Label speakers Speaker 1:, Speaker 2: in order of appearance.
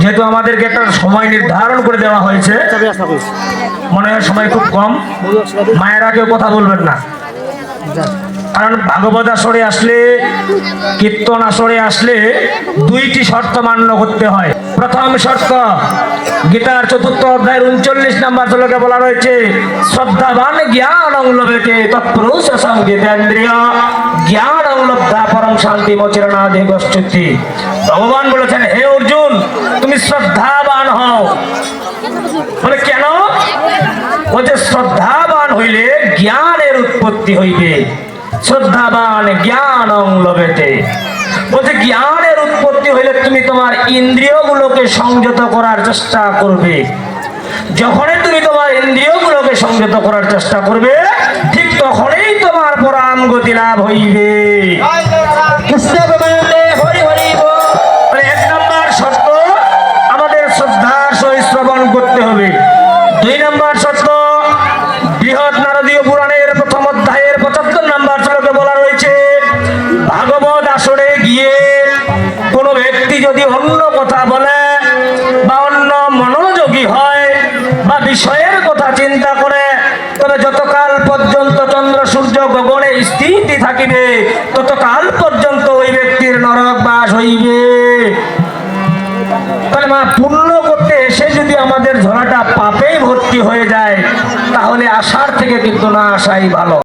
Speaker 1: যেহেতু আমাদেরকে একটা সময় নির্ধারণ করে দেওয়া হয়েছে, মনে হয় সময় খুব কম। মায়েরা কেউ কথা বলবেন না। কারণ ভাগবত আসরে আসলে, কীর্তন আসরে আসলে দুইটি শর্ত মান্য করতে হয়। প্রথম শর্ত, গীতার চতুর্থ অধ্যায়ের উনচল্লিশ নাম্বার শ্লোকে বলা রয়েছে, শ্রদ্ধাবান জ্ঞান লভেতে তৎপুরুষ সঙ্গীতেন্দ্রিয় জ্ঞান লব্ধা পরম শান্তি মচিরণাধি গোষ্ঠী ভগবান বলেছেন, হে অর্জুন, তুমি শ্রদ্ধাবান হও। বলে, কেন? বলছে, শ্রদ্ধাবান হইলে জ্ঞানের উৎপত্তি হইবে। শ্রদ্ধাবান জ্ঞান লবেতে বলছে, জ্ঞানের উৎপত্তি হইলে তুমি তোমার ইন্দ্রিয়গুলোকে সংযত করার চেষ্টা করবে। যখনই তুমি তোমার ইন্দ্রিয়গুলোকে সংযত করার চেষ্টা করবে তখনই তোমার পরাম গতি লাভ হইবে। এক নম্বর শর্ত আমাদের শ্রদ্ধার সহিত শ্রবণ করতে হবে। দুই নম্বর শর্ত বৃহৎ নারদীয় পুরাণের প্রথম অধ্যায়ের পঁচাত্তর নম্বর শ্লোকে বলা রয়েছে ভাগবত আসরে গিয়ে কোনো ব্যক্তি যদি অন্য কথা বলে বা অন্য মনোযোগী হয় বা বিষয়ের কথা চিন্তা করে হইবে তাহলে মা পুণ্য করতে এসে যদি আমাদের ঝোলাটা পাপেই ভর্তি হয়ে যায়, তাহলে আসার থেকে কিন্তু না আসাই ভালো।